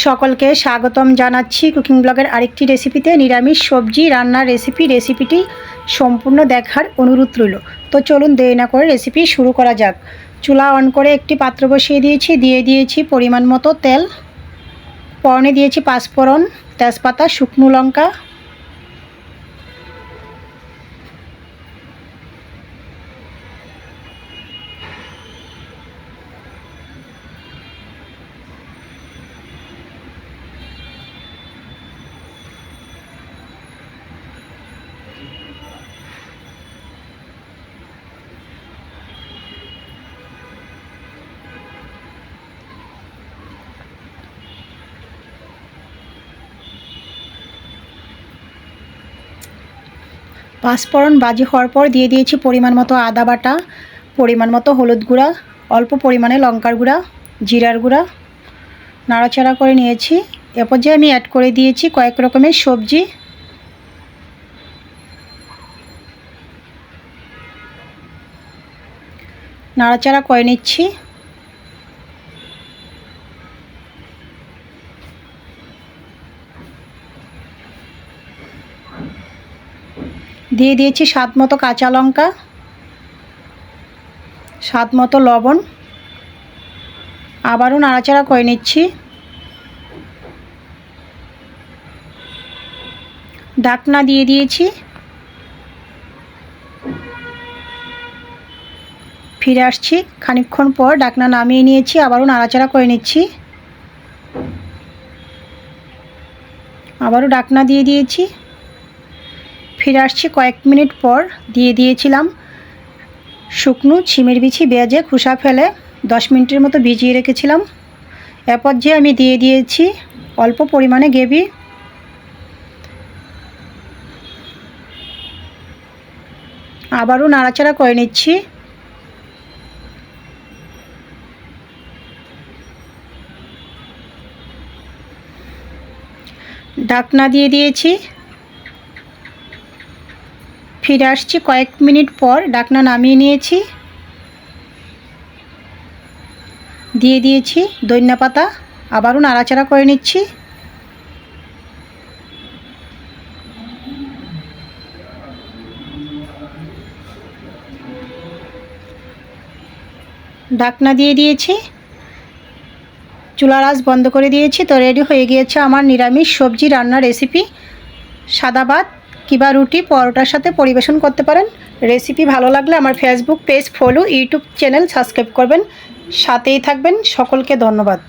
সকলকে স্বাগতম জানাচ্ছি কুকিং ব্লগের আরেকটি রেসিপিতে। নিরামিষ সবজি রান্নার রেসিপি, রেসিপিটি সম্পূর্ণ দেখার অনুরোধ রইল। তো চলুন দেরি না করে রেসিপি শুরু করা যাক। চুলা অন করে একটি পাত্র বসিয়ে দিয়েছি, দিয়ে দিয়েছি পরিমাণ মতো তেল। পরনে দিয়েছি পাঁচফোড়ন তেজপাতা, শুকনো লঙ্কা পাঁচফোড়ন বাজি হওয়ার পর দিয়ে দিয়েছি পরিমাণ মতো আদা বাটা, পরিমাণ মতো হলুদ গুঁড়া, অল্প পরিমাণে লঙ্কার গুঁড়া, জিরার গুঁড়া। নাড়াচাড়া করে নিয়েছি। এ পর্যায়ে আমি অ্যাড করে দিয়েছি কয়েক রকমের সবজি। নাড়াচাড়া করে নিচ্ছি। দিয়ে দিয়েছি স্বাদ মতো কাঁচা লঙ্কা, স্বাদ মতো লবণ। আবারও নাড়াচাড়া করে নিচ্ছি। ডাকনা দিয়ে দিয়েছি। ফিরে আসছি। খানিকক্ষণ পর ডাকনা নামিয়ে নিয়েছি, আবারও নাড়াচাড়া করে নিচ্ছি। আবারও ডাকনা দিয়ে দিয়েছি। ফিরে আসছি কয়েক মিনিট পর, দিয়ে দিয়েছিলাম শুকনো ছিমের বিছি বেজে খোসা ফেলে দশ মিনিটের মতো ভিজিয়ে রেখেছিলাম। এরপর যে আমি দিয়ে দিয়েছি অল্প পরিমাণে গ্রেভি। আবারও নাড়াচাড়া করে নিচ্ছি। ডাকনা দিয়ে দিয়েছি। ফিরে আসছি কয়েক মিনিট পর। ডাকনা নামিয়ে নিয়েছি। দিয়ে দিয়েছি দইন্না পাতা। আবারও নাড়াচাড়া করে নিচ্ছি। ডাকনা দিয়ে দিয়েছি। চুলার আঁচ বন্ধ করে দিয়েছি। তো রেডি হয়ে গিয়েছে আমার নিরামিষ সবজি রান্নার রেসিপি। সাদা ভাত কিংবা রুটি, পরোটার সাথে পরিবেশন করতে পারেন। রেসিপি ভালো লাগলে আমার Facebook page follow YouTube channel subscribe করবেন। সাথেই থাকবেন। সকলকে ধন্যবাদ।